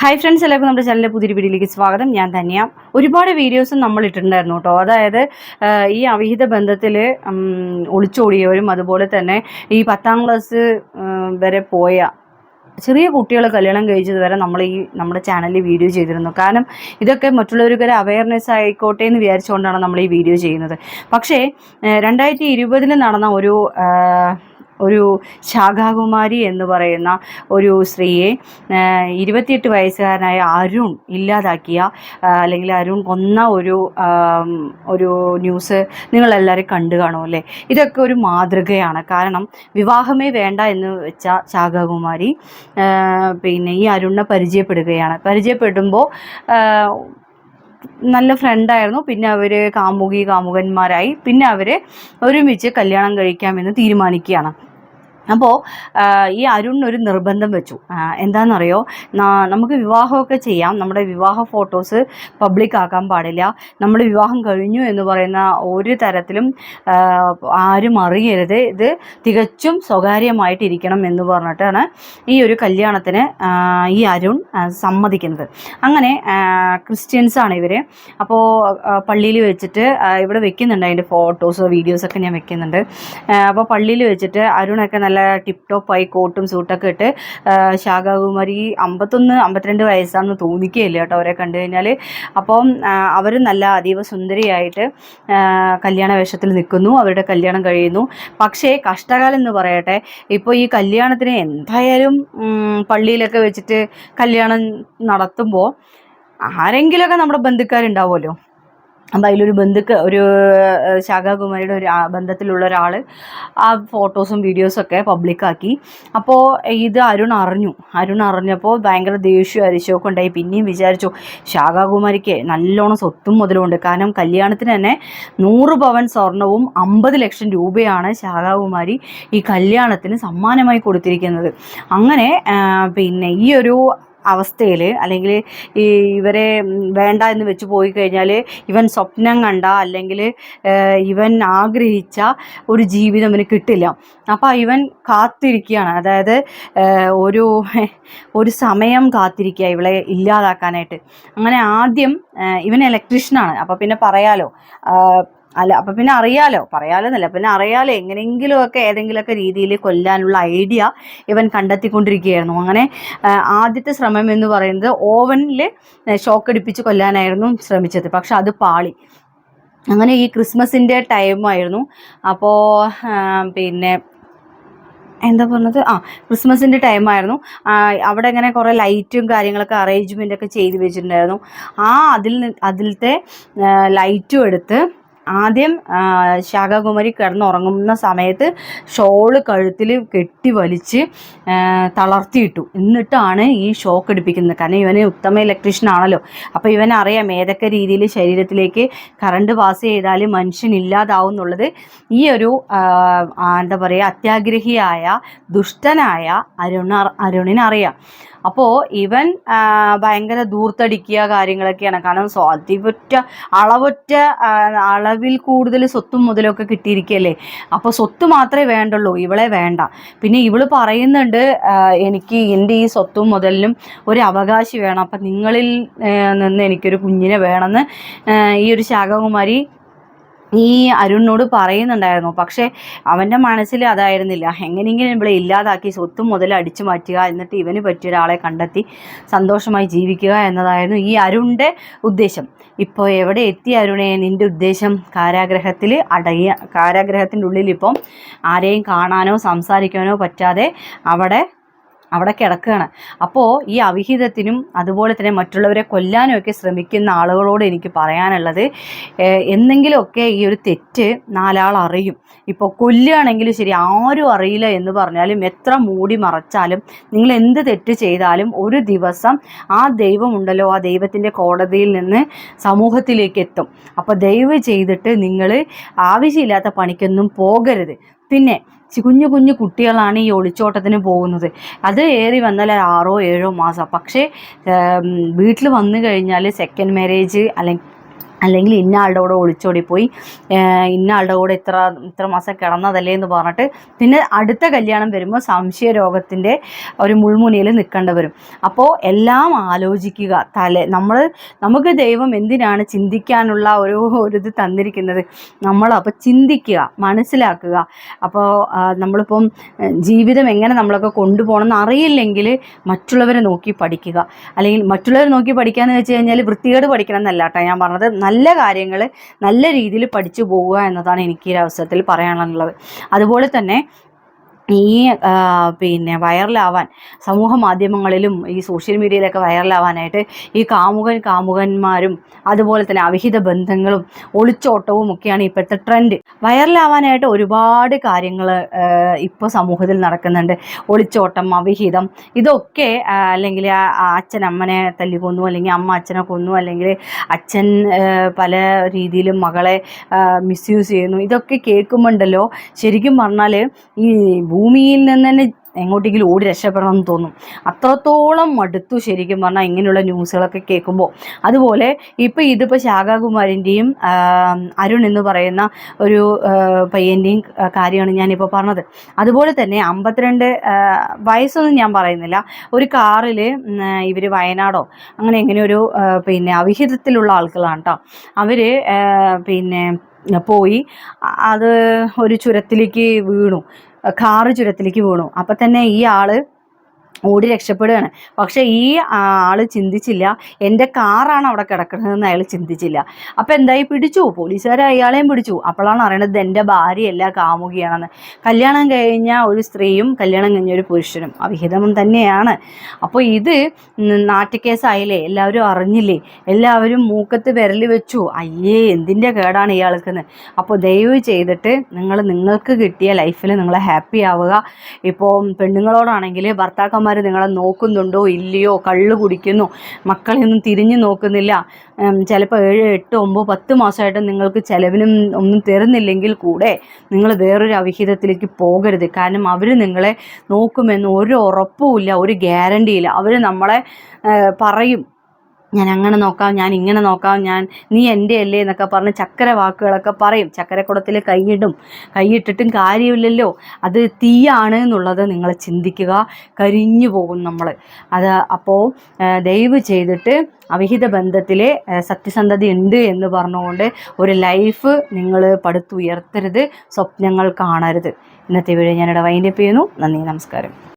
Hi friends എല്ലാവർക്കും നമ്മുടെ ചാനലിന്റെ പുതിയൊരു വീഡിയോയിലേക്ക് സ്വാഗതം. ഞാൻ തന്നെയാ ഒരുപാട് വീഡിയോസും നമ്മൾ ഇട്ടിട്ടുണ്ടായിരുന്നു കേട്ടോ. അതായത് ഈ അവിഹിത ബന്ധത്തിൽ ഒളിച്ചോടിയവരും അതുപോലെ തന്നെ ഈ പത്താം ക്ലാസ് വരെ പോയ ചെറിയ കുട്ടികൾ കല്യാണം കഴിച്ചത് വരെ നമ്മൾ ഈ നമ്മുടെ ചാനലിൽ വീഡിയോ ചെയ്തിരുന്നു. കാരണം ഇതൊക്കെ മറ്റുള്ളവർക്ക് ഒരു അവയർനെസ് ആയിക്കോട്ടെ എന്ന് വിചാരിച്ചുകൊണ്ടാണ് നമ്മൾ ഈ വീഡിയോ ചെയ്യുന്നത്. പക്ഷേ രണ്ടായിരത്തി ഇരുപതിൽ നടന്ന ഒരു ഒരു ശാഖാകുമാരി എന്ന് പറയുന്ന ഒരു സ്ത്രീയെ ഇരുപത്തിയെട്ട് വയസ്സുകാരനായ അരുൺ ഇല്ലാതാക്കിയ അല്ലെങ്കിൽ അരുൺ കൊന്ന ഒരു ഒരു ന്യൂസ് നിങ്ങളെല്ലാവരും കണ്ടു കാണും അല്ലേ? ഇതൊക്കെ ഒരു മാതൃകയാണ്. കാരണം വിവാഹമേ വേണ്ട എന്ന് വെച്ച ശാഖാകുമാരി പിന്നെ ഈ അരുണിനെ പരിചയപ്പെടുകയാണ്. പരിചയപ്പെടുമ്പോൾ നല്ല ഫ്രണ്ടായിരുന്നു പിന്നെ അവർ കാമുകി കാമുകന്മാരായി. പിന്നെ അവർ ഒരുമിച്ച് കല്യാണം കഴിക്കാമെന്ന് തീരുമാനിക്കുകയാണ്. അപ്പോൾ ഈ അരുൺ ഒരു നിർബന്ധം വെച്ചു. എന്താണെന്നറിയോ നമുക്ക് വിവാഹമൊക്കെ ചെയ്യാം. നമ്മുടെ വിവാഹ ഫോട്ടോസ് പബ്ലിക് ആക്കാൻ പാടില്ല. നമ്മൾ വിവാഹം കഴിഞ്ഞു എന്ന് പറയുന്ന ഒരു തരത്തിലും ആരും അറിയരുത്. ഇത് തികച്ചും സ്വകാര്യമായിട്ടിരിക്കണം എന്ന് പറഞ്ഞിട്ടാണ് ഈ ഒരു കല്യാണത്തിന് ഈ അരുൺ സമ്മതിക്കുന്നത്. അങ്ങനെ ക്രിസ്ത്യൻസ് ആണ് ഇവർ അപ്പോൾ പള്ളിയിൽ വെച്ചിട്ട് ഇവിടെ വെക്കുന്നുണ്ട് അതിന്റെ ഫോട്ടോസോ വീഡിയോസൊക്കെ ഞാൻ വെക്കുന്നുണ്ട്. അപ്പോൾ പള്ളിയിൽ വെച്ചിട്ട് അരുണൊക്കെ നല്ല ടിപ് ടോപ്പായി കോട്ടും സൂട്ടൊക്കെ ഇട്ട് ശാഖാകുമാരി അമ്പത്തൊന്ന് അമ്പത്തിരണ്ട് വയസ്സാണെന്ന് തോന്നിക്കുകയില്ല കേട്ടോ അവരെ കണ്ടു കഴിഞ്ഞാൽ അപ്പം അവർ നല്ല അതീവ സുന്ദരിയായിട്ട് കല്യാണ വേഷത്തിൽ നിൽക്കുന്നു അവരുടെ കല്യാണം കഴിയുന്നു. പക്ഷേ കഷ്ടകാലം എന്ന് പറയട്ടെ ഇപ്പോൾ ഈ കല്യാണത്തിന് എന്തായാലും പള്ളിയിലൊക്കെ വെച്ചിട്ട് കല്യാണം നടത്തുമ്പോൾ ആരെങ്കിലുമൊക്കെ നമ്മുടെ ബന്ധുക്കാരുണ്ടാവുമല്ലോ. അപ്പം അതിലൊരു ബന്ധുക്ക് ഒരു ശാഖാകുമാരിയുടെ ഒരു ബന്ധത്തിലുള്ള ഒരാൾ ആ ഫോട്ടോസും വീഡിയോസും ഒക്കെ പബ്ലിക്കാക്കി അപ്പോൾ ഇത് അരുൺ അറിഞ്ഞു. അരുൺ അറിഞ്ഞപ്പോൾ ഭയങ്കര ദേഷ്യവും അരിശമൊക്കെ ഉണ്ടായി. പിന്നെയും വിചാരിച്ചു ശാഖാകുമാരിക്ക് നല്ലോണം സ്വത്തും മുതലുമുണ്ട്. കാരണം കല്യാണത്തിന് തന്നെ നൂറ് പവൻ സ്വർണവും അമ്പത് ലക്ഷം രൂപയാണ് ശാഖാകുമാരി ഈ കല്യാണത്തിന് സമ്മാനമായി കൊടുത്തിരിക്കുന്നത്. അങ്ങനെ പിന്നെ ഈ ഒരു അവസ്ഥയിൽ അല്ലെങ്കിൽ ഈ ഇവരെ വേണ്ട എന്ന് വെച്ച് പോയി കഴിഞ്ഞാൽ ഇവൻ സ്വപ്നം കണ്ട അല്ലെങ്കിൽ ഇവൻ ആഗ്രഹിച്ച ഒരു ജീവിതം ഇവന് കിട്ടില്ല. അപ്പോൾ ഇവൻ കാത്തിരിക്കുകയാണ് അതായത് ഒരു ഒരു സമയം കാത്തിരിക്കുക ഇവളെ ഇല്ലാതാക്കാനായിട്ട്. അങ്ങനെ ആദ്യം ഇവൻ ഇലക്ട്രീഷ്യനാണ് അപ്പോൾ പിന്നെ പറയാലോ അല്ല അപ്പം പിന്നെ അറിയാലോ പറയാലോ എന്നല്ല പിന്നെ അറിയാലോ എങ്ങനെയെങ്കിലുമൊക്കെ ഏതെങ്കിലുമൊക്കെ രീതിയിൽ കൊല്ലാനുള്ള ഐഡിയ ഇവൻ കണ്ടെത്തിക്കൊണ്ടിരിക്കുകയായിരുന്നു. അങ്ങനെ ആദ്യത്തെ ശ്രമം എന്ന് പറയുന്നത് ഓവനിൽ ഷോക്ക് അടിപ്പിച്ച് കൊല്ലാനായിരുന്നു ശ്രമിച്ചത്. പക്ഷെ അത് പാളി. അങ്ങനെ ഈ ക്രിസ്മസിന്റെ ടൈമായിരുന്നു അപ്പോൾ പിന്നെ എന്താ പറഞ്ഞത്? ആ ക്രിസ്മസിന്റെ ടൈമായിരുന്നു അവിടെ ഇങ്ങനെ കുറേ ലൈറ്റും കാര്യങ്ങളൊക്കെ അറേഞ്ച്മെന്റ് ഒക്കെ ചെയ്ത് വെച്ചിട്ടുണ്ടായിരുന്നു. ആ അതിൽ അതിലത്തെ ലൈറ്റും എടുത്ത് ആദ്യം ശാഖാകുമാരി കിടന്നുറങ്ങുന്ന സമയത്ത് ഷോൾ കഴുത്തിൽ കെട്ടി വലിച്ച് തളർത്തിയിട്ടു. എന്നിട്ടാണ് ഈ ഷോക്ക് അടിപ്പിക്കുന്നത്. കാരണം ഇവന് ഉത്തമ ഇലക്ട്രീഷ്യൻ ആണല്ലോ. അപ്പോൾ ഇവനറിയാം ഏതൊക്കെ രീതിയിൽ ശരീരത്തിലേക്ക് കറണ്ട് പാസ് ചെയ്താൽ മനുഷ്യൻ ഇല്ലാതാവും എന്നുള്ളത്. ഈ ഒരു എന്താ പറയുക അത്യാഗ്രഹിയായ ദുഷ്ടനായ അരുണ അരുണിനറിയാം. അപ്പോൾ ഇവൻ ഭയങ്കര ദൂർത്തടിക്കുക കാര്യങ്ങളൊക്കെയാണ്. കാരണം സ്വ അതിപൊറ്റ അളവൊറ്റ അളവിൽ കൂടുതൽ സ്വത്തും മുതലൊക്കെ കിട്ടിയിരിക്കുകയല്ലേ? അപ്പോൾ സ്വത്ത് മാത്രമേ വേണ്ടുള്ളൂ ഇവളെ വേണ്ട. പിന്നെ ഇവൾ പറയുന്നുണ്ട് എനിക്ക് എന്റെ ഈ സ്വത്തും മുതലിനും ഒരു അവകാശി വേണം. അപ്പം നിങ്ങളിൽ നിന്ന് എനിക്കൊരു കുഞ്ഞിനെ വേണമെന്ന് ഈ ഒരു ശാഖകുമാരി ഈ അരുണിനോട് പറയുന്നുണ്ടായിരുന്നു. പക്ഷെ അവന്റെ മനസ്സിൽ അതായിരുന്നില്ല. എങ്ങനെയെങ്കിലും ഇവിടെ ഇല്ലാതാക്കി സ്വത്തും മുതൽ അടിച്ചു മാറ്റുക എന്നിട്ട് ഇവന് പറ്റിയ ഒരാളെ കണ്ടെത്തി സന്തോഷമായി ജീവിക്കുക എന്നതായിരുന്നു ഈ അരുണിന്റെ ഉദ്ദേശം. ഇപ്പോൾ എവിടെ എത്തി അരുണെ? നിന്റെ ഉദ്ദേശം കാരാഗ്രഹത്തിൽ അടങ്ങിയ കാരാഗ്രഹത്തിന്റെ ഉള്ളിൽ ഇപ്പം ആരെയും കാണാനോ സംസാരിക്കാനോ പറ്റാതെ അവിടെ അവിടെ കിടക്കുകയാണ്. അപ്പോൾ ഈ അവിഹിതത്തിനും അതുപോലെ തന്നെ മറ്റുള്ളവരെ കൊല്ലാനും ഒക്കെ ശ്രമിക്കുന്ന ആളുകളോട് എനിക്ക് പറയാനുള്ളത് എന്നെങ്കിലുമൊക്കെ ഈ ഒരു തെറ്റ് നാലാൾ അറിയും. ഇപ്പോൾ കൊല്ലുകയാണെങ്കിലും ശരി ആരും അറിയില്ല എന്ന് പറഞ്ഞാലും എത്ര മൂടി മറച്ചാലും നിങ്ങൾ എന്ത് തെറ്റ് ചെയ്താലും ഒരു ദിവസം ആ ദൈവമുണ്ടല്ലോ ആ ദൈവത്തിന്റെ കോടതിയിൽ നിന്ന് സമൂഹത്തിലേക്ക് എത്തും. അപ്പോൾ ദയവ് ചെയ്തിട്ട് നിങ്ങൾ ആവശ്യമില്ലാത്ത പണിക്കൊന്നും പോകരുത്. പിന്നെ കുഞ്ഞു കുഞ്ഞു കുട്ടികളാണ് ഈ ഒളിച്ചോട്ടത്തിന് പോകുന്നത്. അത് ഏറി വന്നാൽ ആറോ ഏഴോ മാസം. പക്ഷേ വീട്ടിൽ വന്നു കഴിഞ്ഞാൽ സെക്കൻഡ് മാരേജ് അല്ലെങ്കിൽ അല്ലെങ്കിൽ ഇന്ന ആളുടെ കൂടെ ഒളിച്ചോടി പോയി ഏഹ് ഇന്ന ആളുടെ കൂടെ ഇത്ര ഇത്ര മാസം കിടന്നതല്ലേ എന്ന് പറഞ്ഞിട്ട് പിന്നെ അടുത്ത കല്യാണം വരുമ്പോൾ സംശയ രോഗത്തിന്റെ ഒരു മുൾമുനയിൽ നിൽക്കേണ്ടി വരും. അപ്പോൾ എല്ലാം ആലോചിക്കുക. തല നമ്മൾ നമുക്ക് ദൈവം എന്തിനാണ് ചിന്തിക്കാനുള്ള ഒരു ഒരു ഇത് തന്നിരിക്കുന്നത്? നമ്മൾ അപ്പോൾ ചിന്തിക്കുക മനസ്സിലാക്കുക. അപ്പോൾ നമ്മളിപ്പം ജീവിതം എങ്ങനെ നമ്മളൊക്കെ കൊണ്ടുപോകണം അറിയില്ലെങ്കിൽ മറ്റുള്ളവരെ നോക്കി പഠിക്കുക. അല്ലെങ്കിൽ മറ്റുള്ളവരെ നോക്കി പഠിക്കുക എന്ന് വെച്ച് കഴിഞ്ഞാൽ വൃത്തികേട് പഠിക്കണം എന്നല്ല കേട്ടോ ഞാൻ പറഞ്ഞത്. നല്ല കാര്യങ്ങൾ നല്ല രീതിയിൽ പഠിച്ചു പോവുക എന്നതാണ് എനിക്ക് ഈ അവസരത്തിൽ പറയാനുള്ളത്. അതുപോലെ തന്നെ ഈ പിന്നെ വൈറലാവാൻ സമൂഹ മാധ്യമങ്ങളിലും ഈ സോഷ്യൽ മീഡിയയിലൊക്കെ വൈറലാവാനായിട്ട് ഈ കാമുകൻ കാമുകന്മാരും അതുപോലെ തന്നെ അവിഹിത ബന്ധങ്ങളും ഒളിച്ചോട്ടവും ഒക്കെയാണ് ഇപ്പോഴത്തെ ട്രെൻഡ്. വൈറലാവാനായിട്ട് ഒരുപാട് കാര്യങ്ങൾ ഇപ്പോൾ സമൂഹത്തിൽ നടക്കുന്നുണ്ട്. ഒളിച്ചോട്ടം അവിഹിതം ഇതൊക്കെ അല്ലെങ്കിൽ അച്ഛൻ അമ്മനെ തല്ലി കൊന്നു അല്ലെങ്കിൽ അമ്മ അച്ഛനെ കൊന്നു അല്ലെങ്കിൽ അച്ഛൻ പല രീതിയിലും മകളെ മിസ്യൂസ് ചെയ്യുന്നു. ഇതൊക്കെ കേൾക്കുമ്പോണ്ടല്ലോ ശരിക്കും പറഞ്ഞാൽ ഈ ഭൂമിയിൽ നിന്ന് തന്നെ എങ്ങോട്ടെങ്കിലും ഓടി രക്ഷപ്പെടണം എന്ന് തോന്നും. അത്രത്തോളം മടുത്തു ശരിക്കും പറഞ്ഞാൽ ഇങ്ങനെയുള്ള ന്യൂസുകളൊക്കെ കേൾക്കുമ്പോൾ അതുപോലെ ഇപ്പോൾ ഇതിപ്പോൾ ശാഖാകുമാരിന്റെയും അരുൺ എന്ന് പറയുന്ന ഒരു പയ്യന്റെയും കാര്യമാണ് ഞാനിപ്പോൾ പറഞ്ഞത്. അതുപോലെ തന്നെ അമ്പത്തിരണ്ട് വയസ്സൊന്നും ഞാൻ പറയുന്നില്ല. ഒരു കാറിൽ ഇവർ വയനാടോ അങ്ങനെ എങ്ങനെ ഒരു പിന്നെ അവിഹിതത്തിലുള്ള ആളുകളാണ് കേട്ടോ അവർ പിന്നെ പോയി അത് ഒരു ചുരത്തിലേക്ക് വീണു. കാറ് ചുരത്തിലേക്ക് വീണു. അപ്പം തന്നെ ഈ ആൾ ഓടി രക്ഷപ്പെടുകയാണ്. പക്ഷെ ഈ ആൾ ചിന്തിച്ചില്ല. എന്റെ കാറാണ് അവിടെ കിടക്കുന്നതെന്ന് അയാൾ ചിന്തിച്ചില്ല. അപ്പം എന്തായി? പിടിച്ചു. പോലീസുകാർ അയാളെയും പിടിച്ചു. അപ്പോഴാണ് അറിയണത് എന്റെ ഭാര്യയല്ല കാമുകിയാണെന്ന്. കല്യാണം കഴിഞ്ഞ ഒരു സ്ത്രീയും കല്യാണം കഴിഞ്ഞ ഒരു പുരുഷനും അവിഹിതം തന്നെയാണ്. അപ്പോൾ ഇത് നാട്ടുകേസായില്ലേ? എല്ലാവരും അറിഞ്ഞില്ലേ? എല്ലാവരും മൂക്കത്ത് വിരൽ വെച്ചു. അയ്യേ എന്തിന്റെ കേടാണ് ഇയാൾക്കെന്ന്. അപ്പോൾ ദയവ് ചെയ്തിട്ട് നിങ്ങൾ നിങ്ങൾക്ക് കിട്ടിയ ലൈഫിൽ നിങ്ങൾ ഹാപ്പി ആവുക. ഇപ്പോൾ പെണ്ണുങ്ങളോടാണെങ്കിൽ ഭർത്താക്കന്മാർ നിങ്ങളെ നോക്കുന്നുണ്ടോ? ഇല്ലയോ? കള്ള് കുടിക്കുന്നു? മക്കളെയൊന്നും തിരിഞ്ഞു നോക്കുന്നില്ല. ചിലപ്പോൾ ഏഴ് എട്ട് ഒമ്പത് പത്ത് മാസമായിട്ട് നിങ്ങൾക്ക് ചിലവിനും ഒന്നും തരുന്നില്ലെങ്കിൽ കൂടെ നിങ്ങൾ വേറൊരു അവിഹിതത്തിലേക്ക് പോകരുത്. കാരണം അവർ നിങ്ങളെ നോക്കുമെന്ന് ഒരു ഉറപ്പുമില്ല ഒരു ഗ്യാരണ്ടിയില്ല. അവർ നമ്മളെ പറയും. ഞാൻ അങ്ങനെ നോക്കാം ഞാൻ ഇങ്ങനെ നോക്കാം ഞാൻ നീ എന്റെ അല്ലേ എന്നൊക്കെ പറഞ്ഞ് ചക്കര വാക്കുകളൊക്കെ പറയും. ചക്കരക്കുടത്തിൽ കൈയിടും. കൈയിട്ടിട്ടും കാര്യമില്ലല്ലോ. അത് തീയാണ് എന്നുള്ളത് നിങ്ങൾ ചിന്തിക്കുക. കരിഞ്ഞു പോകും നമ്മൾ. അത് അപ്പോൾ ദയവ് ചെയ്തിട്ട് അവിഹിത ബന്ധത്തിൽ സത്യസന്ധത ഉണ്ട് എന്ന് പറഞ്ഞുകൊണ്ട് ഒരു ലൈഫ് നിങ്ങൾ പടുത്തുയർത്തരുത് സ്വപ്നങ്ങൾ കാണരുത്. ഇന്നത്തെ വീഡിയോ ഞാനിവിടെ വൈൻഡപ്പ് ചെയ്യുന്നു. നന്ദി നമസ്കാരം.